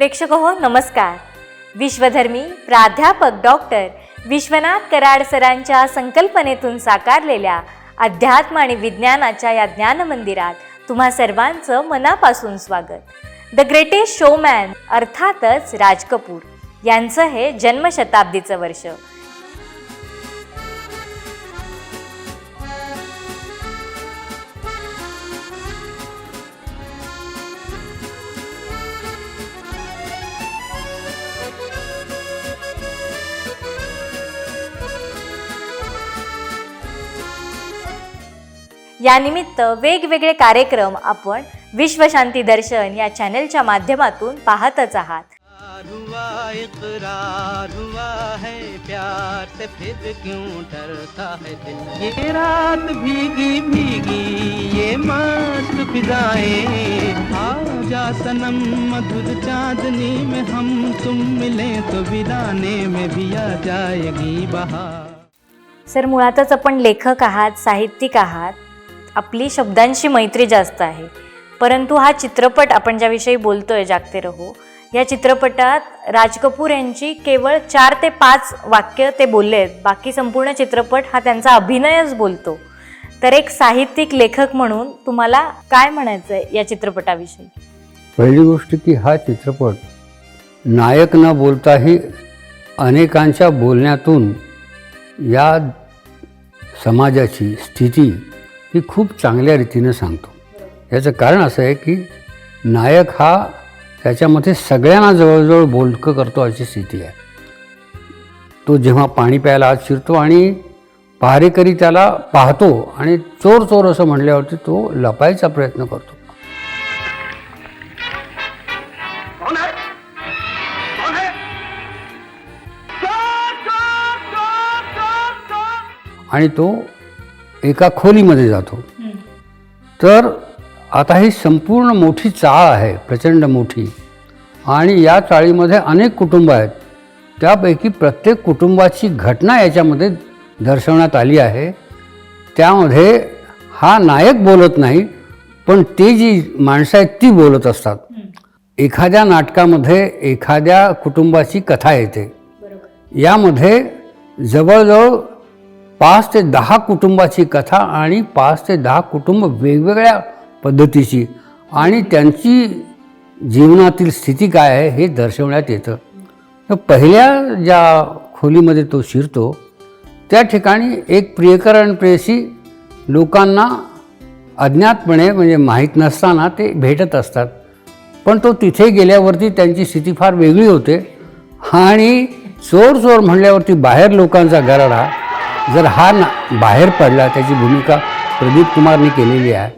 प्रेक्षक हो नमस्कार. विश्वधर्मी प्राध्यापक डॉक्टर विश्वनाथ कराड सरांच्या संकल्पनेतून साकारलेल्या अध्यात्म आणि विज्ञानाच्या या ज्ञान मंदिरात तुम्हा सर्वांचं मनापासून स्वागत. द ग्रेटेस्ट शोमॅन अर्थातच राज कपूर यांचं हे जन्मशताब्दीचं वर्ष. यानिमित्त वेगवेगळे कार्यक्रम आपण विश्वशांती दर्शन या चॅनलच्या माध्यमातून पाहतच आहात. हुआ इकरार हुआ है प्यार से फिर क्यों डरता है दिल? ये रात भीगी भीगी ये मस्त फिजाएं। आजा सनम मधुर चांदनी में हम तुम मिले तो विदाने में भी आ जाएगी बहार। सर मुळातच आपण लेखक आहात साहित्यिक आहात. आपली शब्दांशी मैत्री जास्त आहे. परंतु हा चित्रपट आपण ज्याविषयी बोलतोय जागते रहो या चित्रपटात राज कपूर यांची केवळ चार ते पाच वाक्य ते बोलले आहेत. बाकी संपूर्ण चित्रपट हा त्यांचा अभिनयच बोलतो. तर एक साहित्यिक लेखक म्हणून तुम्हाला काय म्हणायचं आहे या चित्रपटाविषयी? पहिली गोष्ट की हा चित्रपट नायक न बोलताही अनेकांच्या बोलण्यातून या समाजाची स्थिती ही खूप चांगल्या रीतीनं सांगतो. याचं कारण असं आहे की नायक हा त्याच्यामध्ये सगळ्यांना जवळजवळ बोलकं करतो अशी स्थिती आहे. तो जेव्हा पाणी प्यायला आत शिरतो आणि पहारेकरी त्याला पाहतो आणि चोर चोर असं म्हणल्यावरती तो लपायचा प्रयत्न करतो. आणि तो एका खोलीमध्ये जातो. तर आता ही संपूर्ण मोठी चाळ आहे प्रचंड मोठी. आणि या चाळीमध्ये अनेक कुटुंब आहेत. त्यापैकी प्रत्येक कुटुंबाची घटना याच्यामध्ये दर्शवण्यात आली आहे. त्यामध्ये हा नायक बोलत नाही पण ते जी माणसं आहेत ती बोलत असतात. एखाद्या नाटकामध्ये एखाद्या कुटुंबाची कथा येते. यामध्ये जवळजवळ पाच ते दहा कुटुंबाची कथा आणि पाच ते दहा कुटुंब वेगवेगळ्या पद्धतीची. आणि त्यांची जीवनातील स्थिती काय आहे हे दर्शवण्यात येतं. तर पहिल्या ज्या खोलीमध्ये तो शिरतो त्या ठिकाणी एक प्रियकरण आणि प्रेयसी लोकांना अज्ञातपणे म्हणजे माहीत नसताना ते भेटत असतात. पण तो तिथे गेल्यावरती त्यांची स्थिती फार वेगळी होते आणि चोर चोर म्हणल्यावरती बाहेर लोकांचा गराडा जर हा ना बाहेर पडला त्याची भूमिका प्रदीप कुमारने केलेली आहे.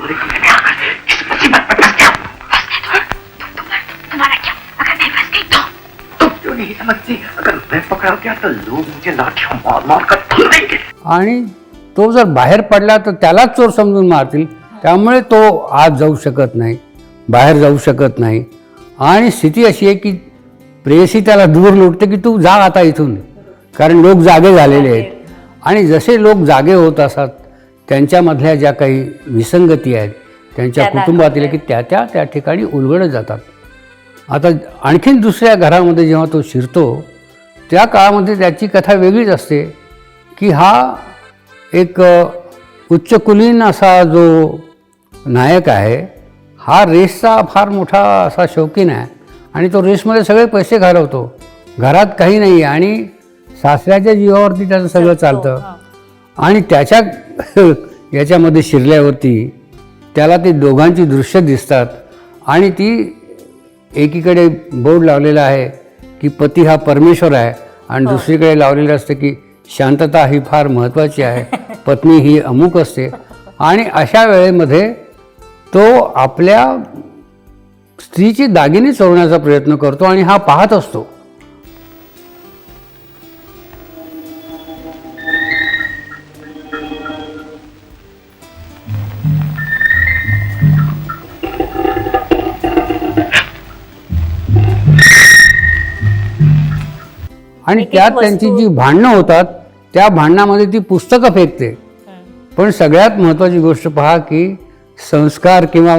आणि तो जर बाहेर पडला तर त्यालाच चोर समजून मारतील. त्यामुळे तो आज जाऊ शकत नाही बाहेर जाऊ शकत नाही. आणि स्थिती अशी आहे की प्रेयसी त्याला दूर लुटते की तू जा आता इथून. कारण लोक जागे झालेले आहेत. आणि जसे लोक जागे होत असतात त्यांच्यामधल्या ज्या काही विसंगती आहेत त्यांच्या त्या कुटुंबातील की त्या त्या त्या ठिकाणी उलगडत जातात. आता आणखीन दुसऱ्या घरामध्ये जेव्हा तो शिरतो त्या काळामध्ये त्याची कथा वेगळीच असते की हा एक उच्चकुलीन असा जो नायक आहे हा रेसचा फार मोठा असा शौकीन आहे आणि तो रेसमध्ये सगळे पैसे घालवतो. घरात काही नाही आहे आणि सासऱ्याच्या जीवावरती त्याचं सगळं चालतं आणि त्याच्या याच्यामध्ये शिरल्यावरती त्याला ते दोघांची दृश्य दिसतात. आणि ती एकीकडे बोर्ड लावलेला आहे की पती हा परमेश्वर आहे आणि दुसरीकडे लावलेलं असतं की शांतता ही फार महत्त्वाची आहे. पत्नी ही अमुक असते. आणि अशा वेळेमध्ये तो आपल्या स्त्रीची दागिने चोरण्याचा प्रयत्न करतो आणि हा पाहत असतो. आणि त्यात त्यांची जी भांडणं होतात त्या भांडणामध्ये ती पुस्तकं फेकते. पण सगळ्यात महत्त्वाची गोष्ट पहा की संस्कार किंवा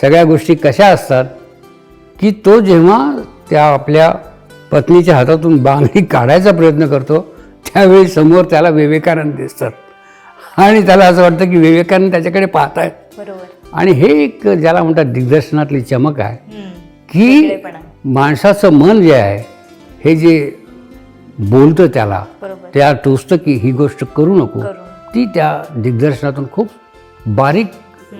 सगळ्या गोष्टी कशा असतात की तो जेव्हा त्या आपल्या पत्नीच्या हातातून बांगडी काढायचा प्रयत्न करतो त्यावेळी समोर त्याला विवेकानंद दिसतात. आणि त्याला असं वाटतं की विवेकानंद त्याच्याकडे पाहत आहेत आणि हे एक ज्याला म्हणतात दिग्दर्शनातली चमक आहे. की. माणसाचं मन जे आहे हे जे बोलतं त्याला. त्या टोचतं की ही गोष्ट करू नको. ती त्या दिग्दर्शनातून खूप बारीक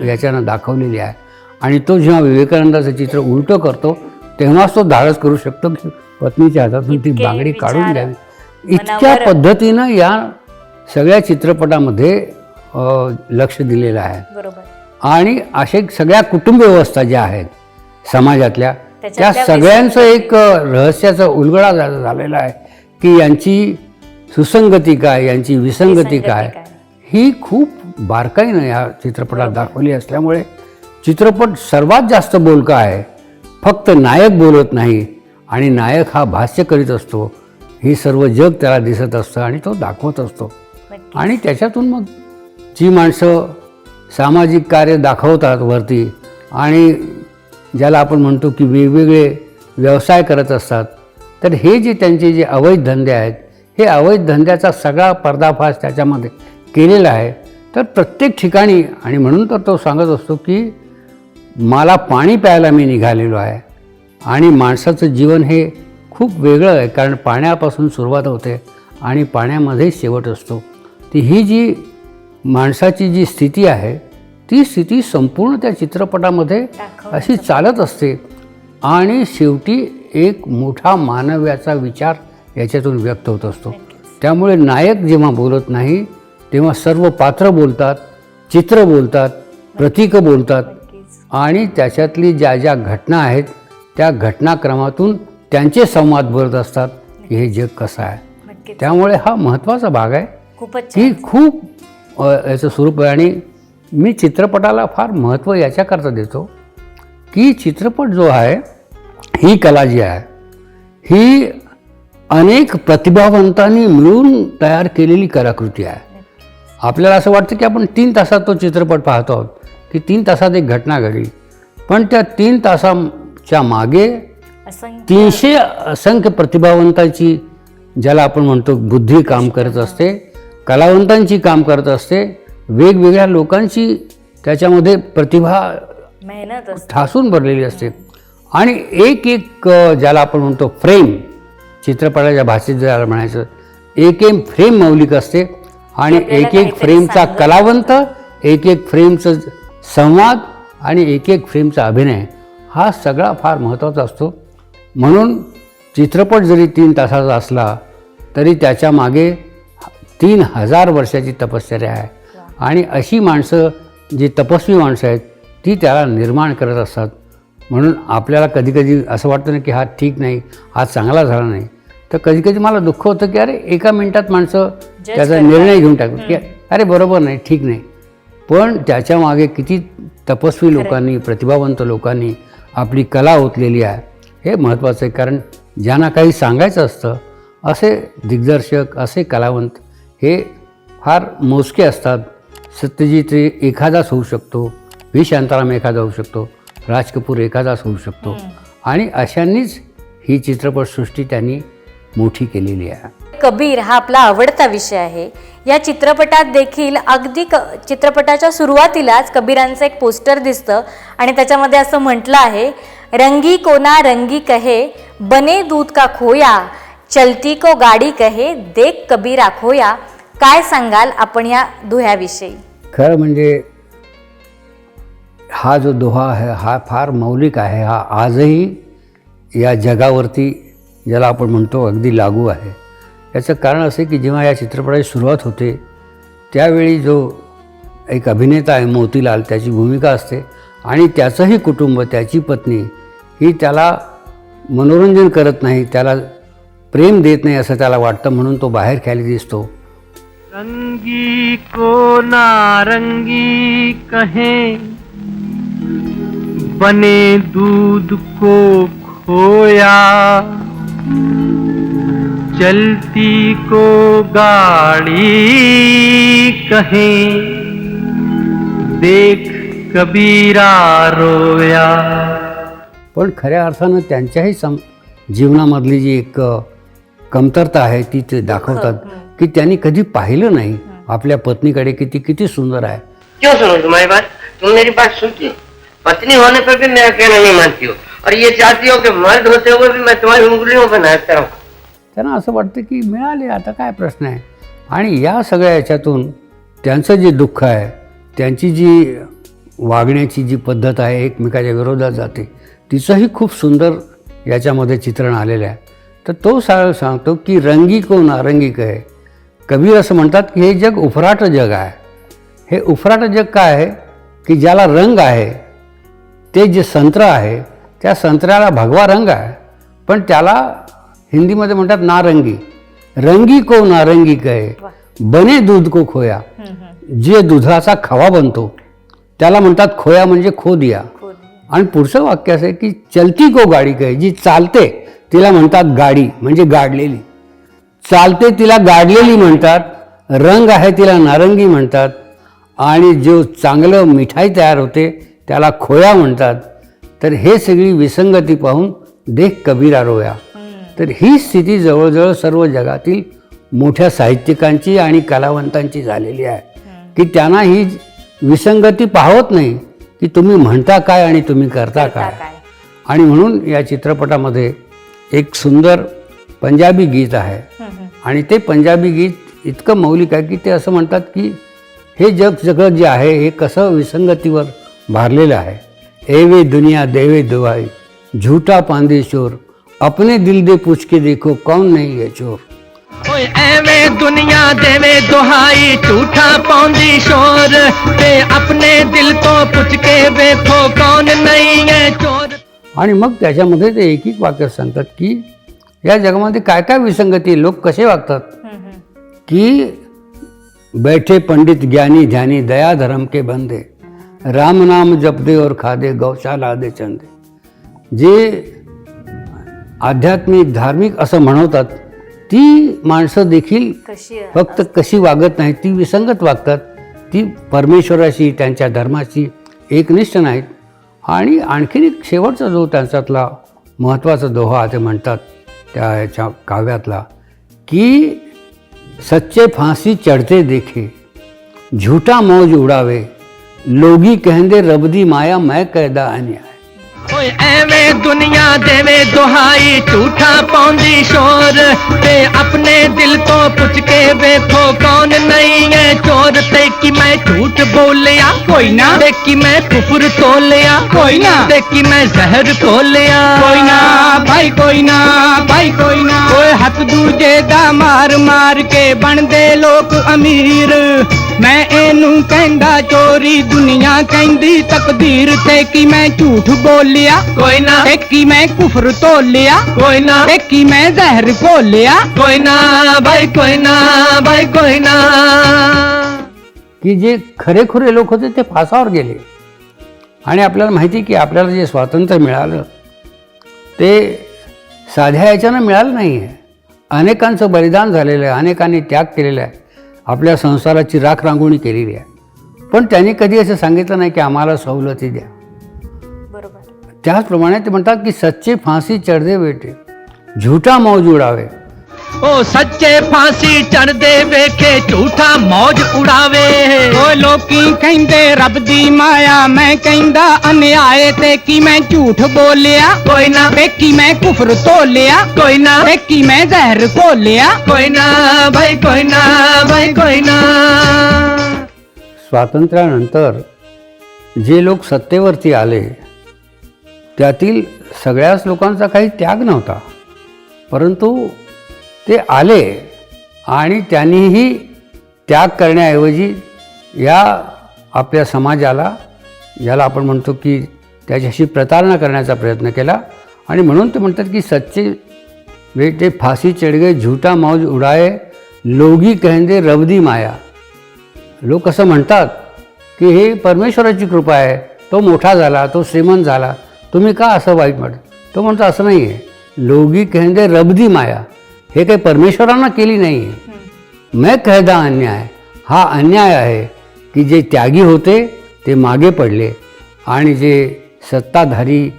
याच्यानं दाखवलेली आहे. आणि तो जेव्हा विवेकानंदाचं चित्र उलटं करतो तेव्हाच तो धाडस करू शकतो की पत्नीच्या हातातून ती बांगडी काढून द्यावी. इतक्या पद्धतीनं या सगळ्या चित्रपटामध्ये लक्ष दिलेलं आहे. आणि असे सगळ्या कुटुंब व्यवस्था ज्या आहेत समाजातल्या त्या सगळ्यांचं एक रहस्याचा उलगडा झालेला आहे. की यांची सुसंगती काय यांची विसंगती काय. ही खूप बारकाईनं या चित्रपटात दाखवली असल्यामुळे चित्रपट सर्वात जास्त बोलका आहे फक्त नायक बोलत नाही आणि नायक हा भाष्य करीत असतो ही सर्व जग त्याला दिसत असतं आणि तो दाखवत असतो. आणि त्याच्यातून मग जी माणसं सामाजिक कार्य दाखवतात वरती आणि ज्याला आपण म्हणतो की वेगवेगळे व्यवसाय करत असतात तर हे जे त्यांचे जे अवैध धंदे आहेत हे अवैध धंद्याचा सगळा पर्दाफाश त्याच्यामध्ये केलेला आहे. तर प्रत्येक ठिकाणी आणि म्हणून तर तो सांगत असतो की मला पाणी प्यायला मी निघालेलो आहे आणि माणसाचं जीवन हे खूप वेगळं आहे कारण पाण्यापासून सुरुवात होते आणि पाण्यामध्ये शेवट असतो. ती ही जी माणसाची जी स्थिती आहे ती स्थिती संपूर्ण त्या चित्रपटामध्ये अशी चालत असते. आणि शेवटी एक मोठा मानव्याचा विचार याच्यातून व्यक्त होत असतो. त्यामुळे नायक जेव्हा बोलत नाही तेव्हा सर्व पात्र बोलतात चित्र बोलतात प्रतीकं बोलतात. आणि त्याच्यातली ज्या ज्या घटना आहेत त्या घटनाक्रमातून त्यांचे संवाद बोलत असतात की हे जग कसं आहे. त्यामुळे हा महत्त्वाचा भाग आहे. की खूप याचं स्वरूप आहे आणि मी चित्रपटाला फार महत्त्व याच्याकरता देतो की चित्रपट जो आहे ही कला जी आहे ही अनेक प्रतिभावंतांनी मिळून तयार केलेली कलाकृती आहे. आपल्याला असं वाटतं की आपण तीन तासात तो चित्रपट पाहतो आहोत की तीन तासात एक घटना घडली. पण त्या तीन तासाच्या मागे तीनशे असंख्य प्रतिभावंतांची ज्याला आपण म्हणतो बुद्धी काम करत असते कलावंतांची काम करत असते वेगवेगळ्या लोकांची त्याच्यामध्ये प्रतिभा मेहनत ठासून भरलेली असते. आणि एक एक ज्याला आपण म्हणतो फ्रेम चित्रपटाच्या भाषेत ज्याला म्हणायचं एक एक फ्रेम मौलिक असते आणि एक एक फ्रेमचा कलावंत एक एक फ्रेमचं संवाद आणि एक एक फ्रेमचा अभिनय हा सगळा फार महत्त्वाचा असतो. म्हणून चित्रपट जरी तीन तासाचा असला तरी त्याच्यामागे तीन हजार वर्षाची तपश्चर्या आहे. आणि अशी माणसं जी तपस्वी माणसं आहेत ती त्याला निर्माण करत असतात. म्हणून आपल्याला कधीकधी असं वाटतं ना की हा ठीक नाही हा चांगला झाला नाही. तर कधीकधी मला दुःख होतं की अरे एका मिनिटात माणसं त्याचा. निर्णय घेऊन टाकतात की अरे बरोबर नाही ठीक नाही. पण त्याच्यामागे किती तपस्वी लोकांनी प्रतिभावंत लोकांनी आपली कला ओतलेली आहे हे महत्त्वाचं आहे. कारण ज्यांना काही सांगायचं असतं असे दिग्दर्शक असे कलावंत हे फार मोजके असतात. सत्यजित एखादाच होऊ शकतो व्ही. शांताराम एखादा होऊ शकतो. राज कपूर एखादाच होऊ शकतो. आणि अशांनीच ही चित्रपटसृष्टी त्यांनी मोठी केलेली आहे. कबीर हा आपला आवडता विषय आहे. या चित्रपटात देखील अगदी क चित्रपटाच्या सुरुवातीलाच कबीरांचं एक पोस्टर दिसतं आणि त्याच्यामध्ये असं म्हटलं आहे रंगी कोना रंगी कहे बने दूध का खोया चलती को गाडी कहे देख कबीरा खोया. काय सांगाल आपण या दुह्याविषयी? खरं म्हणजे हा जो दोहा आहे हा फार मौलिक आहे हा आजही या जगावरती ज्याला आपण म्हणतो अगदी लागू आहे. याचं कारण असं की जेव्हा या चित्रपटाची सुरुवात होते त्यावेळी जो एक अभिनेता आहे मोतीलाल त्याची भूमिका असते आणि त्याचंही कुटुंब त्याची पत्नी ही त्याला मनोरंजन करत नाही त्याला प्रेम देत नाही असं त्याला वाटतं म्हणून तो बाहेर खाली दिसतो. रंगी को नारंगी कहे बने दूध को खोया। चलती को गाड़ी कहें देख कबीरा रोया। पण खऱ्या अर्थानं त्यांच्याही सम जीवनामधली जी एक कमतरता आहे ती ते दाखवतात की त्यांनी कधी पाहिलं नाही. आपल्या पत्नीकडे की ती किती सुंदर आहे. क्यों सुनो तुम्हारी बात? तुम मेरी बात सुनती हो पत्नी होने पर भी मैं अकेला नहीं मानती हूँ। और ये चाहती हो कि मर्द होते हुए भी मैं तुम्हारी उंगलियों पर नाचता रहूं त्यांना असं वाटतं की मिळाले आता काय प्रश्न आहे? आणि या सगळ्या याच्यातून त्यांचं जे दुःख आहे त्यांची जी वागण्याची जी पद्धत आहे एकमेकाच्या विरोधात जाते तिचंही खूप सुंदर याच्यामध्ये चित्रण आलेलं आहे. तर तो सा सांगतो की रंगी को नारंगी कहे? कबीर असं म्हणतात की हे जग उफराट जग आहे. हे उफराट जग काय आहे? की ज्याला रंग आहे ते जे संत्र आहे त्या संत्र्याला भगवा रंग आहे पण त्याला हिंदीमध्ये म्हणतात नारंगी. रंगी को नारंगी कहे बने दूध को खोया. जे दुधाचा खवा बनतो त्याला म्हणतात खोया म्हणजे खो दिया आणि पुढचं वाक्य असं आहे की चलती को गाडी कहे जी चालते तिला म्हणतात गाडी म्हणजे गाडलेली. चालते तिला गाडलेली म्हणतात रंग आहे तिला नारंगी म्हणतात. आणि जो चांगलं मिठाई तयार होते त्याला खोया म्हणतात. तर हे सगळी विसंगती पाहून देख कबीरा रोया. तर ही स्थिती जवळजवळ सर्व जगातील मोठ्या साहित्यिकांची आणि कलावंतांची झालेली आहे. की त्यांना ही विसंगती पाहत नाही की तुम्ही म्हणता काय आणि तुम्ही करता काय. आणि म्हणून या चित्रपटामध्ये एक सुंदर पंजाबी गीत आहे. आणि ते पंजाबी गीत इतकं मौलिक आहे की ते असं म्हणतात की हे जग सगळं जे आहे हे कसं विसंगतीवर भारलेलं आहे एवे दुनिया देवे दुआई झूठा पांदे शोर अपने दिल दे पूछ के देखो कौन नहीं है चोर ਓਏ ਐਵੇਂ ਦੁਨੀਆ ਦੇਵੇ ਦੁਹਾਈ ਝੂਠਾ ਪਾਉਂਦੀ ਸ਼ੋਰ ਤੇ ਆਪਣੇ ਦਿਲ ਤੋਂ ਪੁੱਛ ਕੇ ਵੇਖੋ ਕੌਣ ਨਹੀਂ ਹੈ ਚੋਰ आणि मग त्याच्यामध्ये ते एक एक वाक्य सांगतात की या जगामध्ये काय काय विसंगती आहे, लोक कसे वागतात कि बैठे पंडित ज्ञानी ध्यानी दया धर्म के बंदे राम नाम जपदे और खादे गौशाला दे चंदे जे आध्यात्मिक धार्मिक असं म्हणवतात ती माणसं देखील? फक्त कशी वागत नाही ती विसंगत वागतात. ती परमेश्वराशी त्यांच्या धर्माशी एकनिष्ठ नाहीत. आणि आणखीन एक शेवटचा जो त्यांच्यातला महत्त्वाचा दोहा ते म्हणतात त्या याच्या काव्यातला की सच्चे फांसी चढ़ते देखे झूठा मौज उड़ावे ਲੋਗੀ ਕਹਿੰਦੇ ਰੱਬ ਦੀ ਮਾਇਆ ਮੈਂ ਕਹਿਦਾ ਆਨਿਆ ਓਏ ਐਵੇਂ ਦੁਨੀਆ ਦੇਵੇ ਦੁਹਾਈ ਝੂਠਾ ਪਾਉਂਦੀ ਸ਼ੋਰ ਤੇ ਆਪਣੇ ਦਿਲ ਤੋਂ ਪੁੱਛ ਕੇ ਵੇਖੋ ਕੌਣ ਨਹੀਂ ਹੈ ਚੋਰ ਤੇ ਕਿ ਮੈਂ ਝੂਠ ਬੋਲਿਆ। ਕੋਈ ਨਾ। ਤੇ ਕਿ ਮੈਂ ਕੁਫਰ ਤੋਲਿਆ। ਕੋਈ ਨਾ। ਤੇ ਕਿ ਮੈਂ ਜ਼ਹਿਰ ਤੋਲਿਆ। ਕੋਈ ਨਾ ਭਾਈ ਕੋਈ ਨਾ ਭਾਈ ਕੋਈ ਨਾ। ਓਏ ਹੱਥ ਦੂਜੇ ਦਾ ਮਾਰ ਮਾਰ ਕੇ ਬਣਦੇ ਲੋਕ ਅਮੀਰ। ਮੈਂ ਇਹਨੂੰ ਕਹਿੰਦਾ ਚੋਰੀ ਦੁਨੀਆ ਕਹਿੰਦੀ ਤਕਦੀਰ ਤੇ ਕੀ ਮੈਂ ਝੂਠ ਬੋਲਿਆ ਕੋਈ ਨਾ ਤੇ ਕੀ ਮੈਂ ਕੁਫਰ ਤੋਲਿਆ ਕੋਈ ਨਾ ਤੇ ਕੀ ਮੈਂ ਜ਼ਹਿਰ ਘੋਲਿਆ ਕੋਈ ਨਾ ਭਾਈ ਕੋਈ ਨਾ ਭਾਈ ਕੋਈ ਨਾ की जे खरेखुरे लोक होते ते फासावर गेले आणि आपल्याला माहिती आहे की आपल्याला जे स्वातंत्र्य मिळालं ते साध्या याच्यानं मिळालं नाही आहे अनेकांचं बलिदान झालेलं आहे अनेकांनी त्याग केलेला आहे आपल्या संसाराची राख रांगोळी केलेली आहे. पण त्यांनी कधी असं सांगितलं नाही की आम्हाला सवलती द्या. बरोबर. त्याचप्रमाणे ते म्हणतात की सच्चे फांसी चढदे बेटे झूठा मौज उडावे. ओ सच्चे फांसी चढ़दे वेखे झूठा मौज उड़ावे। ओ लोकी कहंदे रब दी माया मैं कहंदा अन्याय ते की मैं झूठ बोलिया? कोई ना। देखी मैं कुफर तोलिया? कोई ना। देखी मैं जहर खोलिया? कोई ना भाई कोई ना भाई कोई ना। स्वातंत्र्यानंतर जे लोक सत्तेवरती आले त्यातील सगळ्याच लोकांचा काही त्याग नव्हता. परंतु ते आले आणि त्यांनीही त्याग करण्याऐवजी या आपल्या समाजाला ज्याला आपण म्हणतो की त्याच्याशी प्रतारणा करण्याचा प्रयत्न केला. आणि म्हणून ते म्हणतात की सच्चे बेटे फाशी चढगे झुटा मौज उडाये लोगी कहेंदे रबदी माया. लोक असं म्हणतात की हे परमेश्वराची कृपा आहे. तो मोठा झाला तो श्रीमंत झाला. तुम्ही का असं वाईट म्हणत तो म्हणतो असं नाही आहे लोगी कहेंदे रबदी माया. हे काही परमेश्वरांना केली नाही आहे मैं कहदा अन्याय. हा अन्याय आहे की जे त्यागी होते ते मागे पडले आणि जे सत्ताधारी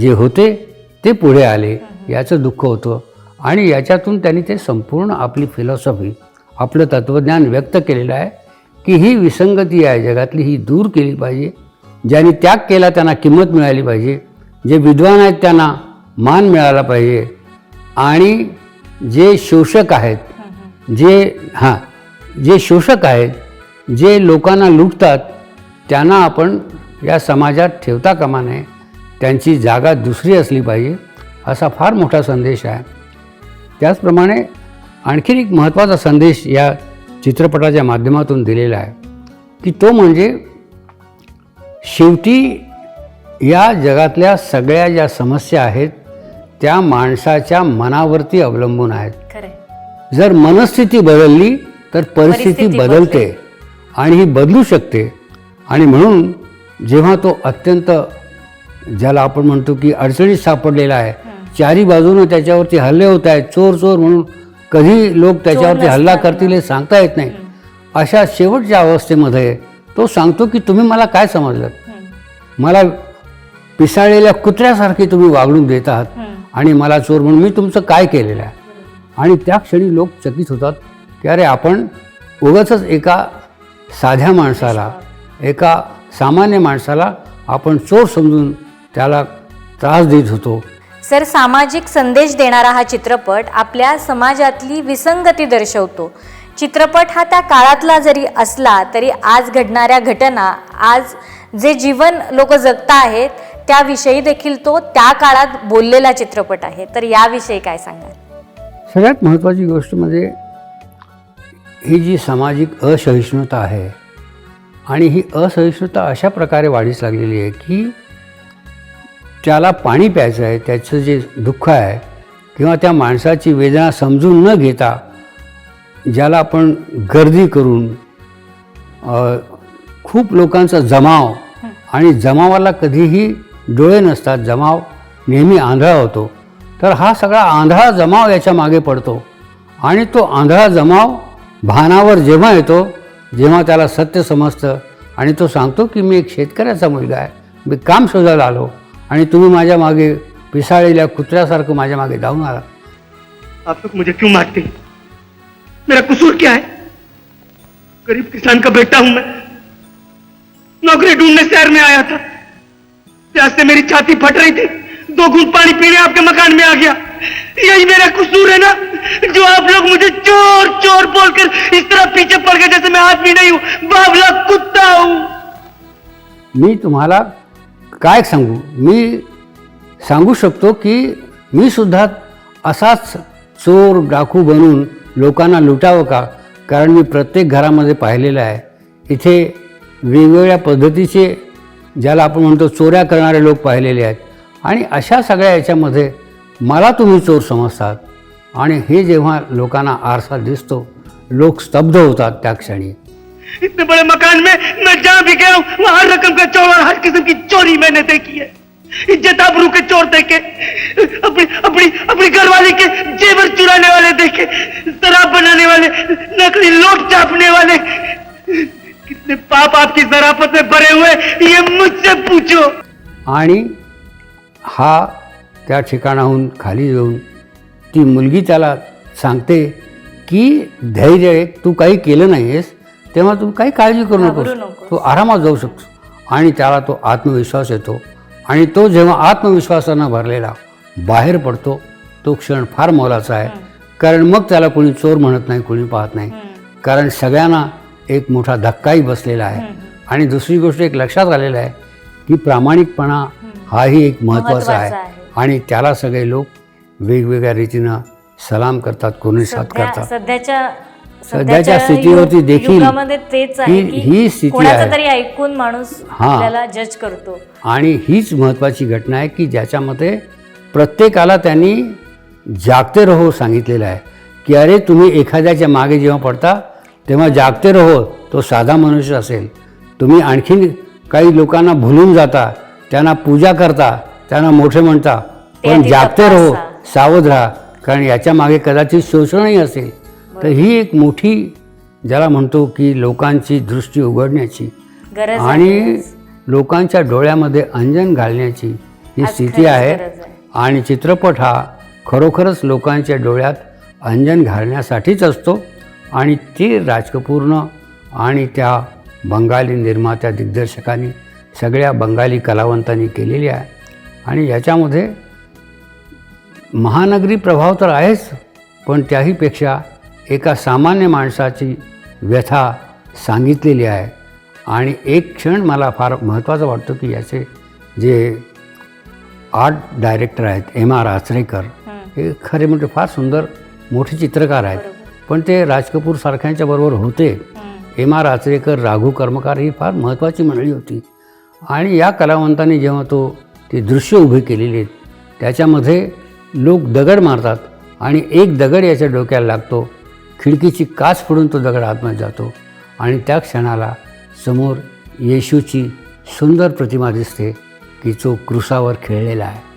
जे होते ते पुढे आले. याचं दुःख होतं. आणि याच्यातून त्यांनी ते संपूर्ण आपली फिलॉसॉफी आपलं तत्त्वज्ञान व्यक्त केलेलं आहे की ही विसंगती आहे जगातली ही दूर केली पाहिजे. ज्यांनी त्याग केला त्यांना किंमत मिळाली पाहिजे. जे विद्वान आहेत त्यांना मान मिळाला पाहिजे. आणि जे शोषक आहेत जे हां जे शोषक आहेत जे लोकांना लुटतात त्यांना आपण या समाजात ठेवता कामा नये. त्यांची जागा दुसरी असली पाहिजे असा फार मोठा संदेश आहे. त्याचप्रमाणे आणखीन एक महत्त्वाचा संदेश या चित्रपटाच्या माध्यमातून दिलेला आहे की तो म्हणजे शेवटी या जगातल्या सगळ्या ज्या समस्या आहेत त्या माणसाच्या मनावरती अवलंबून आहेत. जर मनस्थिती बदलली तर परिस्थिती परिस्थिती बदलते आणि ही बदलू शकते. आणि म्हणून जेव्हा तो अत्यंत ज्याला आपण म्हणतो की अडचणीत सापडलेला आहे चारी बाजूनं त्याच्यावरती हल्ले होत आहेत चोर चोर म्हणून कधी लोक त्याच्यावरती हल्ला करतील हे सांगता येत नाही. अशा शेवटच्या अवस्थेमध्ये तो सांगतो की तुम्ही मला काय समजलं? मला पिसाळलेल्या कुत्र्यासारखी तुम्ही वागणूक देत आहात. आणि मला चोर म्हणून मी तुमचं काय केलेलं आहे? आणि त्या क्षणी लोक चकित होतात की अरे आपण उगाचच एका साध्या माणसाला एका सामान्य माणसाला आपण चोर समजून त्याला त्रास देत होतो. सर सामाजिक संदेश देणारा हा चित्रपट आपल्या समाजातली विसंगती दर्शवतो. चित्रपट हा त्या काळातला जरी असला तरी आज घडणाऱ्या घटना आज जे जीवन लोक जगता आहेत त्याविषयी देखील तो त्या काळात बोललेला चित्रपट आहे. तर याविषयी काय सांगाल? सगळ्यात महत्त्वाची गोष्ट म्हणजे ही जी सामाजिक असहिष्णुता आहे आणि ही असहिष्णुता अशा प्रकारे वाढीस लागलेली आहे की त्याला पाणी प्यायचं आहे त्याचं जे दुःख आहे किंवा त्या माणसाची वेदना समजून न घेता ज्याला आपण गर्दी करून खूप लोकांचा जमाव आणि जमावाला कधीही डोळे नसतात जमाव नेहमी आंधळा होतो. तर हा सगळा आंधळा जमाव याच्या मागे पडतो. आणि तो आंधळा जमाव भानावर जेव्हा येतो जेव्हा त्याला सत्य समजतं आणि तो सांगतो की मी एक शेतकऱ्याचा मुलगा आहे. मी काम शोधायला आलो आणि तुम्ही माझ्या मागे पिसाळलेल्या कुत्र्यासारखं माझ्या मागे धावून आला. आप लोग मुझे क्यों मारते मेरा कसूर क्या है? गरीब किसान का बेटा हूं मैं। नौकरी ढूंढने शहर में आया था। प्यास से मेरी छाती फट रही थी। दो घूट पानी पीने आपके मकान में आ गया। यही मेरा कसूर है ना जो आप लोग मुझे चोर चोर बोलकर इस तरह पीछे पड़ गए जैसे मैं आदमी नहीं हूं बाबला कुत्ता हूं। मी तुम्हाला काय सांगू? मी सांगू शकतो की मी सुद्धा असाच चोर डाकू बनून लोकांना लुटावं का? कारण मी प्रत्येक घरामध्ये पाहिलेलं आहे. इथे वेगवेगळ्या पद्धतीचे ज्याला आपण म्हणतो चोऱ्या करणारे लोक पाहिलेले आहेत. आणि अशा सगळ्या याच्यामध्ये मला तुम्ही चोर समजतात. आणि हे जेव्हा लोकांना आरसा दिसतो लोक स्तब्ध होतात त्या क्षणी. इतने बड़े मकान में मैं जहां भी गया हूं वहां हर रकम का चोर और हर किस्म की चोरी मैंने देखी है। इज्जत आबरू के चोर देखे अपनी अपनी अपनी घरवाली के जेवर चुराने वाले देखे शराब बनाने वाले नकली लोट चापने वाले। कितने पाप आपकी जराफत में भरे हुए ये मुझसे पूछो। आणि हा त्या ठिकाणाहून खाली येऊन ती मुलगी त्याला सांगते की धैर्य आहे, तू काही केलं नाही आहेस तेव्हा तू काही काळजी करू नकोस. तू आरामात जाऊ शकतो आणि त्याला तो आत्मविश्वास येतो. आणि तो जेव्हा आत्मविश्वासानं भरलेला बाहेर पडतो तो क्षण फार मोलाचा आहे. कारण मग त्याला कोणी चोर म्हणत नाही कोणी पाहत नाही. कारण सगळ्यांना एक मोठा धक्काही बसलेला आहे आणि दुसरी गोष्ट एक लक्षात आलेलं आहे की प्रामाणिकपणा हाही एक महत्त्वाचा आहे. आणि त्याला सगळे लोक वेगवेगळ्या रीतीनं सलाम करतात कोणी साथ करतात सध्याच्या सध्याच्या स्थितीवरती देखील युगामध्ये तेच आहे ही- की ही स्थिती आहे. तरी ऐकून माणूस हा. जज करतो आणि हीच महत्त्वाची घटना आहे की ज्याच्यामध्ये प्रत्येकाला त्यांनी जागते रहो सांगितलेलं आहे की अरे तुम्ही एखाद्याच्या मागे जेव्हा पडता तेव्हा जागते रहो तो साधा मनुष्य असेल तुम्ही आणखीन काही लोकांना भुलून जाता त्यांना पूजा करता त्यांना मोठे म्हणता पण जागते रहो. सावध राहा कारण याच्या मागे कदाचित शोषणही असेल तर ही एक मोठी ज्याला म्हणतो की लोकांची दृष्टी उघडण्याची. आणि लोकांच्या डोळ्यामध्ये अंजन घालण्याची ही स्थिती आहे. आणि चित्रपट हा खरोखरच लोकांच्या डोळ्यात अंजन घालण्यासाठीच असतो आणि ते राज कपूरनं आणि त्या बंगाली निर्मात्या दिग्दर्शकांनी सगळ्या बंगाली कलावंतांनी केलेली आहे. आणि याच्यामध्ये महानगरी प्रभाव तर आहेच पण त्याहीपेक्षा एका सामान्य माणसाची व्यथा सांगितलेली आहे. आणि एक क्षण मला फार महत्त्वाचं वाटतं की याचे जे आर्ट डायरेक्टर आहेत एम आर आचरेकर हे. खरे म्हणजे फार सुंदर मोठे चित्रकार आहेत. पण ते राज कपूर सारख्यांच्या बरोबर होते. एम आर आचरेकर राघू कर्मकार ही फार महत्त्वाची मंडळी होती. आणि या कलावंतांनी जेव्हा तो ती दृश्य उभे केलेली आहेत त्याच्यामध्ये लोक दगड मारतात आणि एक दगड याच्या डोक्याला लागतो. खिडकीची काच फोडून तो दगड आतमध्ये जातो आणि त्या क्षणाला समोर येशूची सुंदर प्रतिमा दिसते की जो क्रुसावर खेळलेला आहे.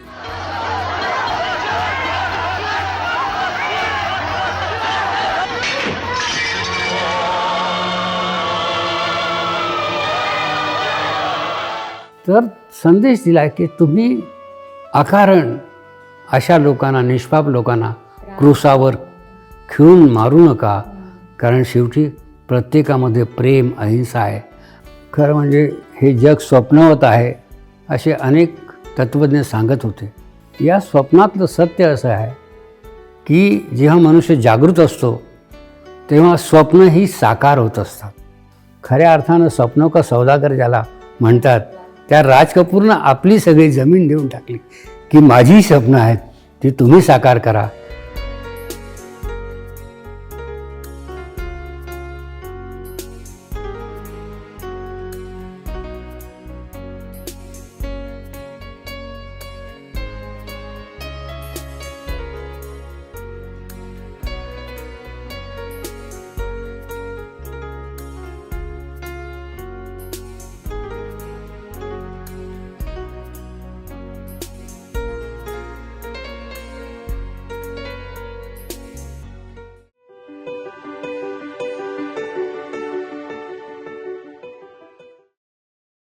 तर संदेश दिला की तुम्ही अकारण अशा लोकांना निष्पाप लोकांना क्रुसावर खिळून मारू नका. कारण शेवटी प्रत्येकामध्ये प्रेम अहिंसा आहे. खरं म्हणजे हे जग स्वप्नवत आहे असे अनेक तत्त्वज्ञ सांगत होते. या स्वप्नातलं सत्य असं आहे की जेव्हा मनुष्य जागृत असतो तेव्हा स्वप्न ही साकार होत असतात. खऱ्या अर्थानं स्वप्न का सौदागर ज्याला म्हणतात त्या राज कपूरनं आपली सगळी जमीन देऊन टाकली. की माझी स्वप्न आहेत ती तुम्ही साकार करा.